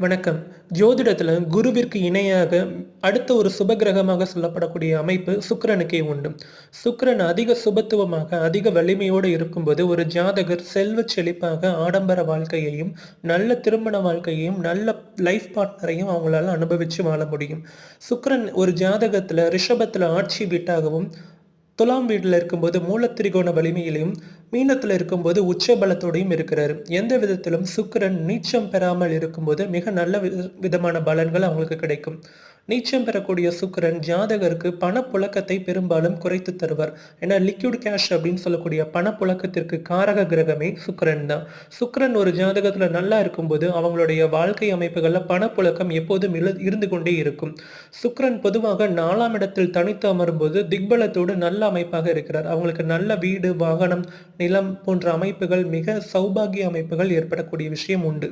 வணக்கம். ஜோதிடத்தில் குருவிற்கு இணையாக அடுத்த ஒரு சுபகிரகமாக சொல்லப்படக்கூடிய அமைப்பு சுக்கரனுக்கே உண்டு. சுக்கரன் அதிக சுபத்துவமாக அதிக வலிமையோடு இருக்கும்போது ஒரு ஜாதகர் செல்வ செழிப்பாக ஆடம்பர வாழ்க்கையையும் நல்ல திருமண வாழ்க்கையையும் நல்ல லைஃப் பார்ட்னரையும் அவங்களால அனுபவித்து வாழ முடியும். சுக்கரன் ஒரு ஜாதகத்தில் ரிஷபத்தில் ஆட்சி வீட்டாகவும் துலாம் வீட்டில் இருக்கும்போது மூலத்திரிகோண வலிமையிலையும் மீனத்தில் இருக்கும்போது உச்ச பலத்தோடையும் இருக்கிறாரு. எந்த விதத்திலும் சுக்கிரன் நீச்சம் பெறாமல் இருக்கும்போது மிக நல்ல வித- விதமான பலன்கள் அவங்களுக்கு கிடைக்கும். நீச்சம் பெறக்கூடிய சுக்கரன் ஜாதகருக்கு பணப்புழக்கத்தை பெரும்பாலும் குறைத்து தருவார். ஏன்னா லிக்யூட் கேஷ் அப்படின்னு சொல்லக்கூடிய பணப்புழக்கத்திற்கு காரக கிரகமே சுக்கிரன் தான். சுக்கரன் ஒரு ஜாதகத்தில் நல்லா இருக்கும்போது அவங்களுடைய வாழ்க்கை அமைப்புகளில் பணப்புழக்கம் எப்போதும் இரு- இருந்து கொண்டே இருக்கும். சுக்கரன் பொதுவாக நாலாம் இடத்தில் தனித்து அமரும்போது திக்பலத்தோடு நல்ல அமைப்பாக இருக்கிறார். அவங்களுக்கு நல்ல வீடு வாகனம் நிலம் போன்ற அமைப்புகள் மிக சௌபாகிய அமைப்புகள் ஏற்படக்கூடிய விஷயம் உண்டு.